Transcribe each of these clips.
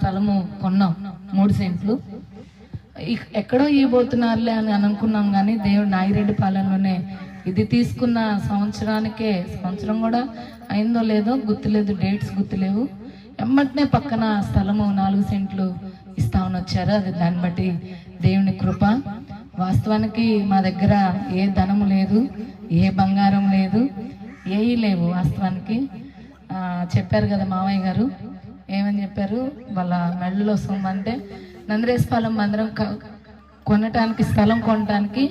స్థలము కొన్నాం మూడు సెంట్లు. ఇక్- ఎక్కడో ఇవ్వబోతున్నారులే అని అనుకున్నాం కానీ దేవుడు నాగిరెడ్డి పాలెంలోనే ఇది తీసుకున్న సంవత్సరానికే సంవత్సరం కూడా అయిందో లేదో గుర్తులేదు డేట్స్ గుర్తులేవు. ఎమ్మటనే పక్కన స్థలము నాలుగు సెంట్లు ఇస్తామని వచ్చారు. అది దాన్ని బట్టి దేవుని కృప. వాస్తవానికి మా దగ్గర ఏ ధనము లేదు ఏ బంగారం లేదు ఏవి లేవు వాస్తవానికి. చెప్పారు కదా మావయ్య గారు. ఏమని చెప్పారు? వాళ్ళ మెడలో సొమ్మంటే నందరేశపాలెం మందిరం కొనటానికి స్థలం కొనటానికి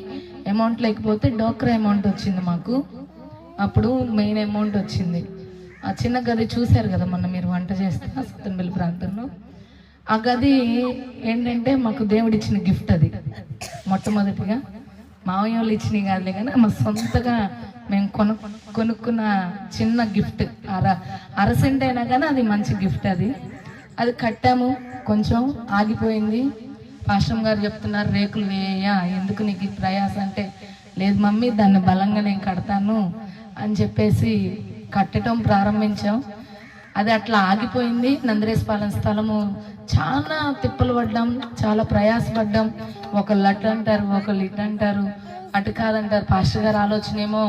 అమౌంట్ లేకపోతే డోక్రా అమౌంట్ వచ్చింది మాకు. అప్పుడు మెయిన్ అమౌంట్ వచ్చింది. ఆ చిన్న గది చూశారు కదా మొన్న మీరు వంట చేస్తే సత్తనబెల్లి ప్రాంతంలో? ఆ గది ఏంటంటే మాకు దేవుడిచ్చిన గిఫ్ట్ అది మొట్టమొదటిగా. మావయ్య వాళ్ళు ఇచ్చినవి కాదులే కానీ మా సొంతగా మేము కొను కొనుక్కున్న చిన్న గిఫ్ట్ అర అరసెంట్ అయినా కానీ అది మంచి గిఫ్ట్ అది. అది కట్టాము కొంచెం ఆగిపోయింది. పాశ్రం గారు చెప్తున్నారు రేకులు వేయ ఎందుకు నీకు ప్రయాస అంటే లేదు మమ్మీ దాన్ని బలంగా నేను కడతాను అని చెప్పేసి కట్టడం ప్రారంభించాం. అది అట్లా ఆగిపోయింది. నందరేశపాలెం స్థలము చాలా తిప్పలు పడ్డాం చాలా ప్రయాసపడ్డాం. ఒకళ్ళు అటు అంటారు ఒకళ్ళు ఇటు అంటారు అటు కాదంటారు. పాస్టర్ గారు ఆలోచన ఏమో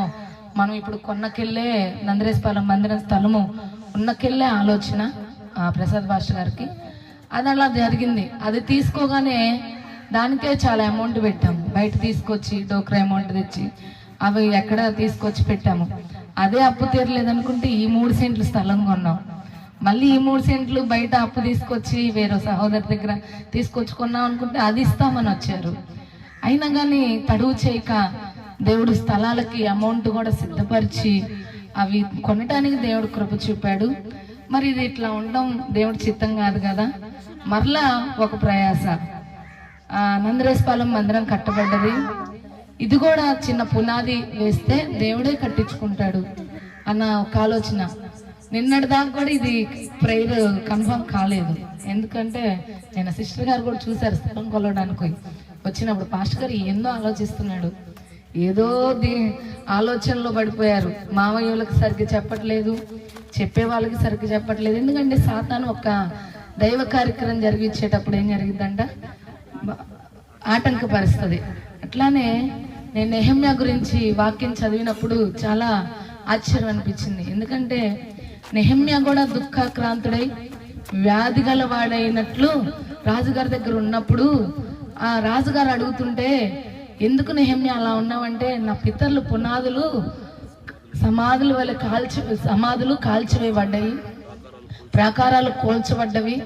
మనం ఇప్పుడు కొన్నకెళ్ళే నందరేశపాలెం మందిరం స్థలము ఉన్నకెళ్ళే ఆలోచన ప్రసాద్ పాస్టర్ గారికి. అది అలా జరిగింది. అది తీసుకోగానే దానికే చాలా అమౌంట్ పెట్టాము బయట తీసుకొచ్చి డోక్రా అమౌంట్ తెచ్చి అవి ఎక్కడ తీసుకొచ్చి పెట్టాము. అదే అప్పు తీరలేదనుకుంటే ఈ మూడు సెంట్లు స్థలం కొన్నాం. మళ్ళీ ఈ మూడు సెంట్లు బయట అప్పు తీసుకొచ్చి వేరే సహోదరి దగ్గర తీసుకొచ్చుకున్నాం అనుకుంటే అది ఇస్తామని వచ్చారు. అయినా కానీ తడువు చేయక దేవుడు స్థలాలకి అమౌంట్ కూడా సిద్ధపరిచి అవి కొనటానికి దేవుడు కృప చూపాడు. మరి ఇది ఇట్లా ఉండడం దేవుడి చిత్తం కాదు కదా. మరలా ఒక ప్రయాస. నందరేశపాలెం మందిరం కట్టబడ్డది. ఇది కూడా చిన్న పునాది వేస్తే దేవుడే కట్టించుకుంటాడు అన్న ఒక ఆలోచన. నిన్నటి దాకా కూడా ఇది ప్రేయర్ కన్ఫర్మ్ కాలేదు. ఎందుకంటే నేను సిస్టర్ గారు కూడా చూశారు స్థలం కొలవడానికి. వచ్చినప్పుడు పాస్టర్ గారు ఎన్నో ఆలోచిస్తున్నాడు. ఏదో దీ ఆలోచనలో పడిపోయారు. మామయ్యలకు సరిగ్గా చెప్పట్లేదు. చెప్పే వాళ్ళకి సరిగ్గా చెప్పట్లేదు. ఎందుకంటే సాతాను ఒక దైవ కార్యక్రమం జరిగించేటప్పుడు ఏం జరిగిందంట ఆటంకపరుస్తుంది. అట్లానే నేను నెహమ్యా గురించి వాక్యం చదివినప్పుడు చాలా ఆశ్చర్యం అనిపించింది. ఎందుకంటే నెహమ్యా కూడా దుఃఖాక్రాంతుడై వ్యాధి గలవాడైనట్లు రాజుగారి దగ్గర ఉన్నప్పుడు ఆ రాజుగారు అడుగుతుంటే ఎందుకు నెహమ్యా అలా ఉన్నావంటే నా పితరులు పునాదులు సమాధుల వల్ల కాల్చి సమాధులు కాల్చివేయబడ్డాయి. ప్రాకారాలు కోల్చబడ్డవి.